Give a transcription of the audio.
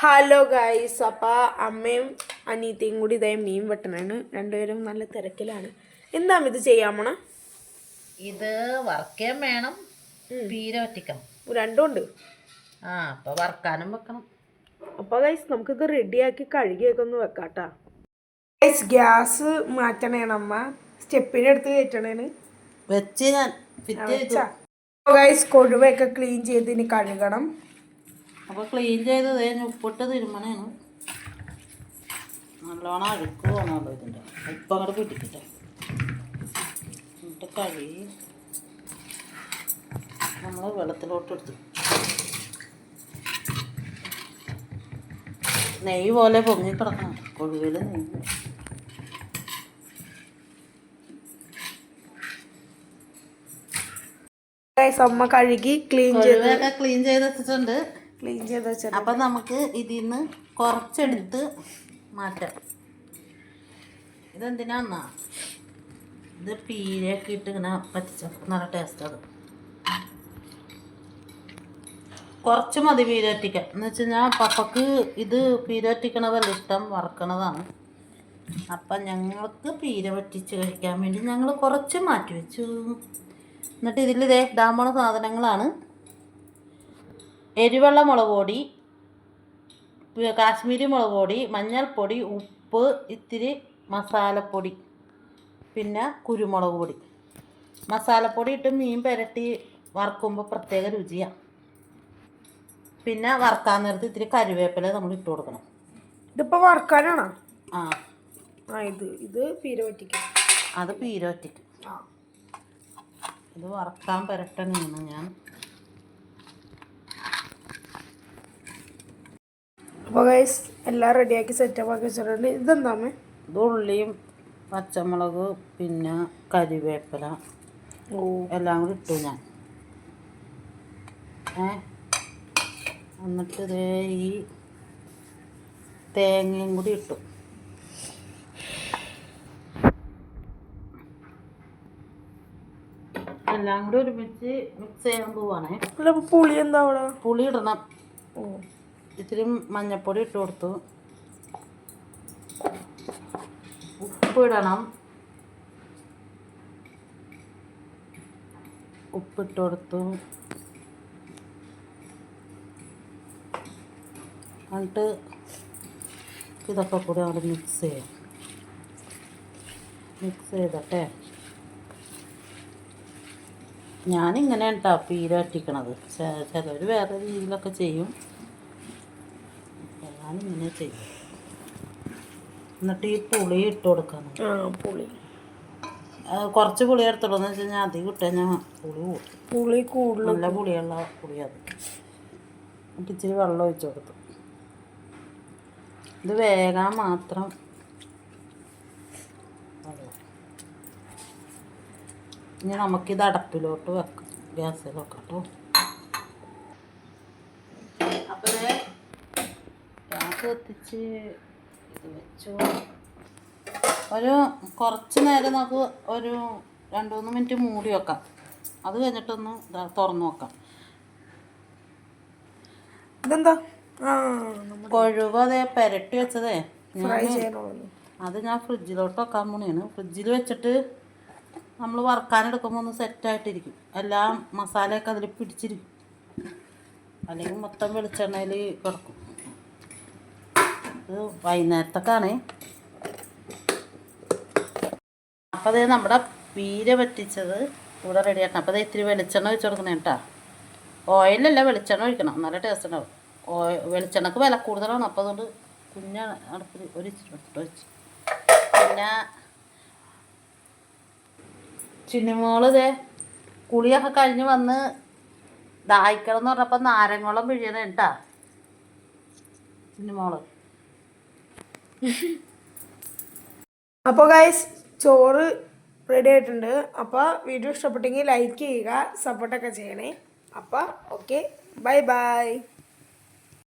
Hello guys അപ്പോൾ അമ്മയും അനീത്തയും കൂടി ഇതായ മീൻ വെട്ടണാണ്. രണ്ടുപേരും നല്ല തിരക്കിലാണ്. എന്താ ഇത് ചെയ്യാൻ പോണ? ഇത് വറക്കാൻ വേണം. പീര വറ്റിക്കണം രണ്ടും ഉണ്ട്. ആ അപ്പൊ വറക്കാനും വെക്കണം. അപ്പോൾ ഗൈസ് നമുക്കിത് റെഡിയാക്കി കഴുകിയൊക്കെ ഒന്ന് വെക്കാട്ടാ. ഗൈസ് ഗ്യാസ് മാറ്റണേണ് അമ്മ. സ്റ്റെപ്പിനെടുത്ത് കയറ്റണേന് വെച്ച് ഞാൻ ഗൈസ് കൊഴുവയൊക്കെ ക്ലീൻ ചെയ്ത് ഇനി കഴുകണം. അപ്പൊ ക്ലീൻ ചെയ്ത് ഞാൻ ഉപ്പിട്ട് തിരുമണേണ്. നല്ലോണം അഴുക്ക് പോകണമല്ലോ ഇതിന്റെ ഉപ്പ് അങ്ങോട്ട് പിടിക്കട്ടെ എന്നിട്ട് കഴുകി നമ്മൾ വെള്ളത്തിലോട്ട് എടുത്തു. നെയ്യ് പോലെ പൊങ്ങി കിടക്കണം. കൊഴുവിൽ നെയ്യ്. അമ്മ കഴുകി ക്ലീൻ ചെയ്ത് ക്ലീൻ ചെയ്ത് വെച്ചിട്ടുണ്ട്. ക്ലീൻ ചെയ്ത് വെച്ചാൽ അപ്പം നമുക്ക് ഇതിൽ നിന്ന് കുറച്ചെടുത്ത് മാറ്റാം. ഇതെന്തിനാന്നാ? ഇത് പീരയൊക്കെ ഇട്ട് ഇങ്ങനെ പറ്റിച്ച നല്ല ടേസ്റ്റ് അത്. കുറച്ച് മതി പീര എന്ന് വെച്ച് കഴിഞ്ഞാൽ പപ്പക്ക് ഇത് പീര വറ്റിക്കണതല്ല ഇഷ്ടം വറക്കണതാണ്. അപ്പം ഞങ്ങൾക്ക് പീര വറ്റിച്ച് കഴിക്കാൻ വേണ്ടി ഞങ്ങൾ കുറച്ച് മാറ്റി വെച്ചു. എന്നിട്ട് ഇതിൽ ഇതേ ഇടാൻ സാധനങ്ങളാണ്. എരിവെള്ള മുളക് പൊടി കാശ്മീരി മുളക് പൊടി മഞ്ഞൾപ്പൊടി ഉപ്പ് ഇത്തിരി മസാലപ്പൊടി പിന്നെ കുരുമുളക് പൊടി മസാലപ്പൊടി ഇട്ട് മീൻ പുരട്ടി വറക്കുമ്പോൾ പ്രത്യേക രുചിയാണ് പിന്നെ വറക്കാൻ നേരത്ത് ഇത്തിരി കരുവേപ്പില നമ്മൾ ഇട്ട് കൊടുക്കണം. ഇതിപ്പോൾ വറുക്കാനാണോ? ആ. ആ ഇത് ഇത് പീര പറ്റിക്കും അത് പീരോറ്റിക്ക് ഇത് വറക്കാൻ പുരട്ടണമെന്ന് ഞാൻ. അപ്പോൾ ഗൈസ് എല്ലാം റെഡിയാക്കി സെറ്റപ്പ് ആക്കി വെച്ചിട്ടുണ്ട്. ഇതെന്താമേ ഇത് ഉള്ളിയും പച്ചമുളക് പിന്നെ കരിവേപ്പില. എല്ലാം കൂടി ഇട്ടു ഞാൻ. ഏ? എന്നിട്ട് ഇതേ ഈ തേങ്ങയും കൂടി ഇട്ടു. എല്ലാം കൂടി ഒരുമിച്ച് മിക്സ് ചെയ്യാൻ പോവാണേ. പുളി എന്താ അവിടെ? പുളി ഇടണം. ഓ. ഇത്തിരി മഞ്ഞപ്പൊടി ഇട്ട് കൊടുത്തു. ഉപ്പ് ഇടണം. ഉപ്പിട്ട് കൊടുത്തു. എന്നിട്ട് ഇതൊക്കെ കൂടി അവിടെ മിക്സ് ചെയ്യാം. മിക്സ് ചെയ്തട്ടെ ഞാനിങ്ങനെ കേട്ടോ പീര ചിലർ വേറെ രീതിയിലൊക്കെ ചെയ്യും. ഞാനിങ്ങനെ ചെയ്യും. എന്നിട്ട് ഈ പുളി ഇട്ട് കൊടുക്കണം ആ പുളി. കുറച്ച് പുളി എടുത്തുള്ളൂ എന്ന് വെച്ച് കഴിഞ്ഞാൽ അധികം ഇട്ടാൽ ഞാൻ പുളി പുളി കൂടുതൽ നല്ല പുളിയുള്ള പുളി അത്. എന്നിട്ട് ഇച്ചിരി വെള്ളം ഒഴിച്ച് കൊടുത്തു. ഇത് വേഗം മാത്രം. ഇനി നമുക്കിത് അടപ്പിലോട്ട് വെക്കാം. ഗ്യാസിൽ വെക്കാം കേട്ടോ അപ്പോൾ ഗ്യാസ് കത്തിച്ച് ഇത് വെച്ചു. ഒരു കുറച്ച് നേരം നമുക്ക് ഒരു രണ്ട് മൂന്ന് മിനിറ്റ് മൂടി വെക്കാം. അത് കഴിഞ്ഞിട്ടൊന്ന് തുറന്നു നോക്കാം. ഇതെന്താ? കൊഴുവ അതേ പെരട്ടി വെച്ചതേ. അത് ഞാൻ ഫ്രിഡ്ജിലോട്ട് വെക്കാൻ പോണിയാണ് ഫ്രിഡ്ജിൽ വെച്ചിട്ട് നമ്മൾ വറുക്കാനെടുക്കുമ്പോൾ ഒന്ന് സെറ്റായിട്ടിരിക്കും എല്ലാ മസാലയൊക്കെ അതിൽ പിടിച്ചിരിക്കും. അല്ലെങ്കിൽ മൊത്തം വെളിച്ചെണ്ണയിൽ കിടക്കും. ഇത് വൈകുന്നേരത്തേക്കാണ്. അപ്പോൾ അത് നമ്മുടെ പീര പറ്റിച്ചത് ഇവിടെ റെഡി ആക്കണം. അപ്പോൾ അത് ഇത്തിരി വെളിച്ചെണ്ണ ഒഴിച്ച് കൊടുക്കണേ കേട്ടോ. ഓയിലല്ല വെളിച്ചെണ്ണ ഒഴിക്കണം. നല്ല ടേസ്റ്റ് ഉണ്ടാവും. ഓയിൽ വെളിച്ചെണ്ണക്ക് വില കൂടുതലാണ്. അപ്പോൾ അതുകൊണ്ട് കുഞ്ഞ അടുപ്പിൽ ഒരു ഇച്ചിരി എടുത്തിട്ട് ഒഴിച്ച്. പിന്നെ ചിന്നിമോൾ ഇതേ കുളിയൊക്കെ കഴിഞ്ഞ് വന്ന് ദാഹിക്കണം എന്ന് പറഞ്ഞപ്പോൾ നാരങ്ങോളം പിഴിയണം കേട്ടാ. ചിന്നിമോൾ. അപ്പോൾ ഗൈസ് ചോറ് റെഡി ആയിട്ടുണ്ട്. അപ്പോൾ വീഡിയോ ഇഷ്ടപ്പെട്ടെങ്കിൽ ലൈക്ക് ചെയ്യുക സപ്പോർട്ടൊക്കെ ചെയ്യണേ. അപ്പോൾ ഓക്കെ ബൈ ബൈ